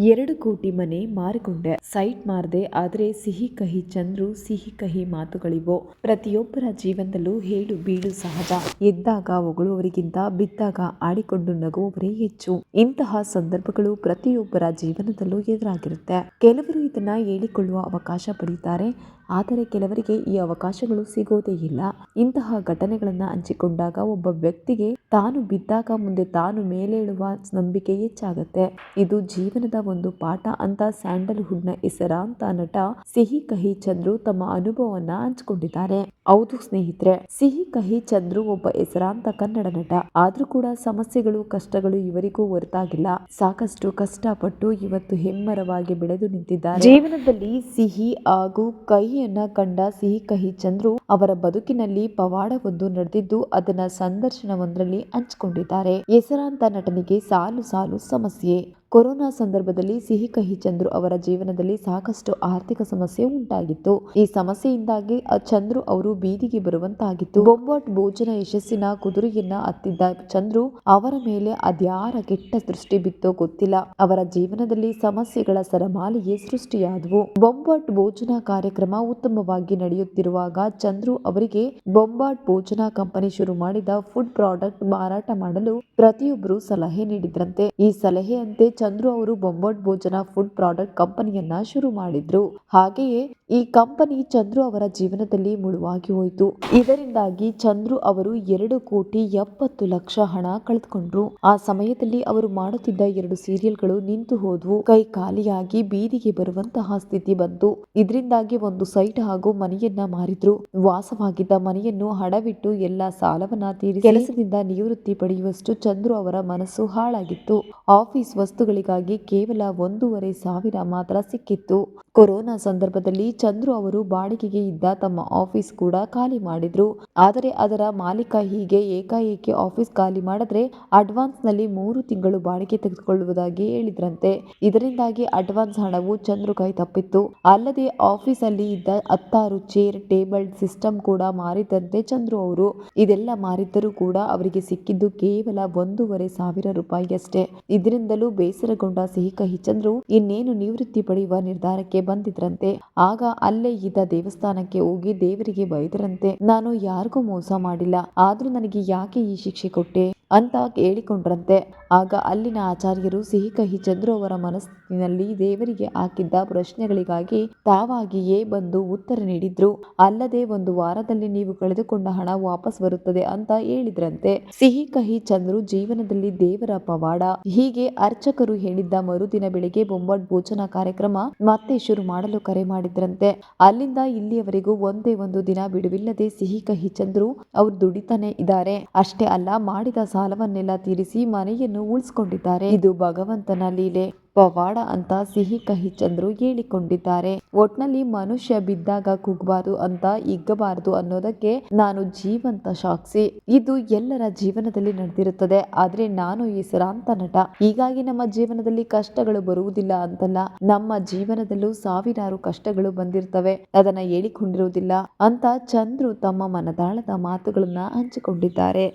ಎರಡು ಕೋಟಿ ಮನೆ ಮಾರಿಕೊಂಡೆ. ಸೈಟ್ ಮಾರದೆ, ಆದ್ರೆ ಸಿಹಿ ಕಹಿ ಚಂದ್ರು, ಸಿಹಿ ಕಹಿ ಮಾತುಗಳಿವು. ಪ್ರತಿಯೊಬ್ಬರ ಜೀವನದಲ್ಲೂ ಹೇಳು ಬೀಳು ಸಹಜ. ಎದ್ದಾಗ ಹೊಗಳುವವರಿಗಿಂತ ಬಿದ್ದಾಗ ಆಡಿಕೊಂಡು ನಗುವವರೇ ಹೆಚ್ಚು. ಇಂತಹ ಸಂದರ್ಭಗಳು ಪ್ರತಿಯೊಬ್ಬರ ಜೀವನದಲ್ಲೂ ಎದುರಾಗಿರುತ್ತೆ. ಕೆಲವರು ಇದನ್ನ ಹೇಳಿಕೊಳ್ಳುವ ಅವಕಾಶ ಪಡೆಯುತ್ತಾರೆ ಆದರೆ ಕೆಲವರಿಗೆ ಈ ಅವಕಾಶಗಳು ಸಿಗೋದೇ ಇಲ್ಲ. ಇಂತಹ ಘಟನೆಗಳನ್ನ ಹಂಚಿಕೊಂಡಾಗ ಒಬ್ಬ ವ್ಯಕ್ತಿಗೆ ತಾನು ಬಿದ್ದಾಗ ಮುಂದೆ ತಾನು ಮೇಲೇಳುವ ನಂಬಿಕೆ ಹೆಚ್ಚಾಗುತ್ತೆ. ಇದು ಜೀವನದ ಒಂದು ಪಾಠ ಅಂತ ಸ್ಯಾಂಡಲ್ವುಡ್ನ ಹೆಸರಾಂತ ನಟ ಸಿಹಿ ಕಹಿ ಚಂದ್ರು ತಮ್ಮ ಅನುಭವವನ್ನ ಹಂಚಿಕೊಂಡಿದ್ದಾರೆ. ಹೌದು ಸ್ನೇಹಿತರೆ, ಸಿಹಿ ಕಹಿ ಚಂದ್ರು ಒಬ್ಬ ಹೆಸರಾಂತ ಕನ್ನಡ ನಟ. ಆದ್ರೂ ಕೂಡ ಸಮಸ್ಯೆಗಳು, ಕಷ್ಟಗಳು ಇವರಿಗೂ ಹೊರತಾಗಿಲ್ಲ. ಸಾಕಷ್ಟು ಕಷ್ಟಪಟ್ಟು ಇವತ್ತು ಹೆಮ್ಮರವಾಗಿ ಬೆಳೆದು ನಿಂತಿದ್ದಾರೆ. ಜೀವನದಲ್ಲಿ ಸಿಹಿ ಹಾಗೂ ಕಹಿಯನ್ನ ಕಂಡ ಸಿಹಿ ಕಹಿ ಚಂದ್ರು ಅವರ ಬದುಕಿನಲ್ಲಿ ಪವಾಡವೊಂದು ನಡೆದಿದ್ದು ಅದನ್ನ ಸಂದರ್ಶನವೊಂದರಲ್ಲಿ ಹಂಚಿಕೊಂಡಿದ್ದಾರೆ. ಹೆಸರಾಂತ ನಟನಿಗೆ ಸಾಲು ಸಾಲು ಸಮಸ್ಯೆ. ಕೊರೋನಾ ಸಂದರ್ಭದಲ್ಲಿ ಸಿಹಿ ಕಹಿ ಚಂದ್ರು ಅವರ ಜೀವನದಲ್ಲಿ ಸಾಕಷ್ಟು ಆರ್ಥಿಕ ಸಮಸ್ಯೆ ಉಂಟಾಗಿತ್ತು. ಈ ಸಮಸ್ಯೆಯಿಂದಾಗಿ ಚಂದ್ರು ಅವರು ಬೀದಿಗೆ ಬರುವಂತಾಗಿತ್ತು. ಬೊಂಬಾಟ್ ಭೋಜನ ಯಶಸ್ಸಿನ ಕುದುರೆಯನ್ನ ಹತ್ತಿದ್ದ ಚಂದ್ರು ಅವರ ಮೇಲೆ ಅದ್ಯಾರ ಕೆಟ್ಟ ದೃಷ್ಟಿ ಬಿತ್ತೋ ಗೊತ್ತಿಲ್ಲ. ಅವರ ಜೀವನದಲ್ಲಿ ಸಮಸ್ಯೆಗಳ ಸರಮಾಲೆಯೇ ಸೃಷ್ಟಿಯಾದವು. ಬೊಂಬಾಟ್ ಭೋಜನ ಕಾರ್ಯಕ್ರಮ ಉತ್ತಮವಾಗಿ ನಡೆಯುತ್ತಿರುವಾಗ ಚಂದ್ರು ಅವರಿಗೆ ಬೊಂಬಾಟ್ ಭೋಜನ ಕಂಪನಿ ಶುರು ಮಾಡಿದ ಫುಡ್ ಪ್ರಾಡಕ್ಟ್ ಮಾರಾಟ ಮಾಡಲು ಪ್ರತಿಯೊಬ್ಬರು ಸಲಹೆ ನೀಡಿದ್ರಂತೆ. ಈ ಸಲಹೆಯಂತೆ ಚಂದ್ರು ಅವರು ಬೊಂಬಾಟ್ ಭೋಜನ ಫುಡ್ ಪ್ರಾಡಕ್ಟ್ ಕಂಪನಿಯನ್ನ ಶುರು ಮಾಡಿದ್ರು. ಹಾಗೆಯೇ ಈ ಕಂಪನಿ ಚಂದ್ರು ಅವರ ಜೀವನದಲ್ಲಿ ಮುಳುವಾಗಿ ಹೋಯಿತು. ಇದರಿಂದಾಗಿ ಚಂದ್ರು ಅವರು ಎರಡು ಕೋಟಿ ಎಪ್ಪತ್ತು ಲಕ್ಷ ಹಣ ಕಳೆದುಕೊಂಡ್ರು. ಆ ಸಮಯದಲ್ಲಿ ಅವರು ಮಾಡುತ್ತಿದ್ದ ಎರಡು ಸೀರಿಯಲ್ಗಳು ನಿಂತು ಹೋದ್ವು. ಕೈ ಖಾಲಿಯಾಗಿ ಬೀದಿಗೆ ಬರುವಂತಹ ಸ್ಥಿತಿ ಬಂತು. ಇದರಿಂದಾಗಿ ಒಂದು ಸೈಟ್ ಹಾಗೂ ಮನೆಯನ್ನ ಮಾರಿದ್ರು. ವಾಸವಾಗಿದ್ದ ಮನೆಯನ್ನು ಹಡವಿಟ್ಟು ಎಲ್ಲ ಸಾಲವನ್ನ ತೀರಿಸಿ, ಕೆಲಸದಿಂದ ನಿವೃತ್ತಿ ಪಡೆಯುವಷ್ಟು ಚಂದ್ರು ಅವರ ಮನಸ್ಸು ಹಾಳಾಗಿತ್ತು. ಆಫೀಸ್ ವಸ್ತುಗಳಿಗಾಗಿ ಕೇವಲ ಒಂದೂವರೆ ಸಾವಿರ ಮಾತ್ರ ಸಿಕ್ಕಿತ್ತು. ಕೊರೋನಾ ಸಂದರ್ಭದಲ್ಲಿ ಚಂದ್ರು ಅವರು ಬಾಡಿಗೆಗೆ ಇದ್ದ ತಮ್ಮ ಆಫೀಸ್ ಕೂಡ ಖಾಲಿ ಮಾಡಿದ್ರು. ಆದರೆ ಅದರ ಮಾಲೀಕ ಹೀಗೆ ಏಕಾಏಕಿ ಆಫೀಸ್ ಖಾಲಿ ಮಾಡಿದ್ರೆ ಅಡ್ವಾನ್ಸ್ನಲ್ಲಿ ಮೂರು ತಿಂಗಳು ಬಾಡಿಗೆ ತೆಗೆದುಕೊಳ್ಳುವುದಾಗಿ ಹೇಳಿದ್ರಂತೆ. ಇದರಿಂದಾಗಿ ಅಡ್ವಾನ್ಸ್ ಹಣವು ಚಂದ್ರು ಕೈ ತಪ್ಪಿತ್ತು. ಅಲ್ಲದೆ ಆಫೀಸ್ ಅಲ್ಲಿ ಇದ್ದ ಹತ್ತಾರು ಚೇರ್, ಟೇಬಲ್, ಸಿಸ್ಟಮ್ ಕೂಡ ಮಾರಿದಂತೆ ಚಂದ್ರು ಅವರು. ಇದೆಲ್ಲ ಮಾರಿದ್ದರೂ ಕೂಡ ಅವರಿಗೆ ಸಿಕ್ಕಿದ್ದು ಕೇವಲ ಒಂದೂವರೆ ಸಾವಿರ ರೂಪಾಯಿಯಷ್ಟೇ. ಇದರಿಂದಲೂ ಬೇಸರಗೊಂಡ ಸಿಹಿ ಕಹಿ ಚಂದ್ರು ಇನ್ನೇನು ನಿವೃತ್ತಿ ಪಡೆಯುವ ನಿರ್ಧಾರಕ್ಕೆ ಬಂದಿದ್ರಂತೆ. ಆಗ ಅಲ್ಲೇ ಇದ್ದ ದೇವಸ್ಥಾನಕ್ಕೆ ಹೋಗಿ ದೇವರಿಗೆ ಬೈದರಂತೆ. ನಾನು ಯಾರಿಗೂ ಮೋಸ ಮಾಡಿಲ್ಲ. ಆದ್ರೂ ನನಗೆ ಯಾಕೆ ಈ ಶಿಕ್ಷೆ ಕೊಟ್ಟೆ? ಅಂತ ಕೇಳಿಕೊಂಡ್ರಂತೆ. ಆಗ ಅಲ್ಲಿನ ಆಚಾರ್ಯರು ಸಿಹಿ ಕಹಿ ಚಂದ್ರು ಅವರ ಮನಸ್ಸಿನಲ್ಲಿ ದೇವರಿಗೆ ಹಾಕಿದ್ದ ಪ್ರಶ್ನೆಗಳಿಗಾಗಿ ತಾವಾಗಿಯೇ ಬಂದು ಉತ್ತರ ನೀಡಿದ್ರು. ಅಲ್ಲದೆ ಒಂದು ವಾರದಲ್ಲಿ ನೀವು ಕಳೆದುಕೊಂಡ ಹಣ ವಾಪಸ್ ಬರುತ್ತದೆ ಅಂತ ಹೇಳಿದ್ರಂತೆ. ಸಿಹಿ ಕಹಿ ಚಂದ್ರು ಜೀವನದಲ್ಲಿ ದೇವರ ಪವಾಡ. ಹೀಗೆ ಅರ್ಚಕರು ಹೇಳಿದ್ದ ಮರುದಿನ ಬೆಳಿಗ್ಗೆ ಬೊಂಬಾಟ್ ಭೋಜನ ಕಾರ್ಯಕ್ರಮ ಮತ್ತೆ ಶುರು ಮಾಡಲು ಕರೆ ಮಾಡಿದ್ರಂತೆ. ಅಲ್ಲಿಂದ ಇಲ್ಲಿಯವರೆಗೂ ಒಂದೇ ಒಂದು ದಿನ ಬಿಡುವಿಲ್ಲದೆ ಸಿಹಿ ಕಹಿ ಚಂದ್ರು ಅವ್ರು ದುಡಿತಾನೆ ಇದ್ದಾರೆ. ಅಷ್ಟೇ ಅಲ್ಲ, ಮಾಡಿದ ಸಾಲವನ್ನೆಲ್ಲ ತೀರಿಸಿ ಮನೆಯನ್ನು ಉಳಿಸ್ಕೊಂಡಿದ್ದಾರೆ. ಇದು ಭಗವಂತನ ಲೀಲೆ. ಪವಾಡ ಅಂತ ಸಿಹಿ ಕಹಿ ಚಂದ್ರು ಹೇಳಿಕೊಂಡಿದ್ದಾರೆ. ಒಟ್ನಲ್ಲಿ ಮನುಷ್ಯ ಬಿದ್ದಾಗ ಕುಗ್ಬಾರ್ದು ಅಂತ ಇಗ್ಗಬಾರದು ಅನ್ನೋದಕ್ಕೆ ನಾನು ಜೀವಂತ ಸಾಕ್ಷಿ. ಇದು ಎಲ್ಲರ ಜೀವನದಲ್ಲಿ ನಡೆದಿರುತ್ತದೆ. ಆದ್ರೆ ನಾನು ಹೆಸರಾಂತ ನಟ. ಹೀಗಾಗಿ ನಮ್ಮ ಜೀವನದಲ್ಲಿ ಕಷ್ಟಗಳು ಬರುವುದಿಲ್ಲ ಅಂತಲ್ಲ, ನಮ್ಮ ಜೀವನದಲ್ಲೂ ಸಾವಿರಾರು ಕಷ್ಟಗಳು ಬಂದಿರ್ತವೆ. ಅದನ್ನ ಹೇಳಿಕೊಂಡಿರುವುದಿಲ್ಲ ಅಂತ ಚಂದ್ರು ತಮ್ಮ ಮನದಾಳದ ಮಾತುಗಳನ್ನ ಹಂಚಿಕೊಂಡಿದ್ದಾರೆ.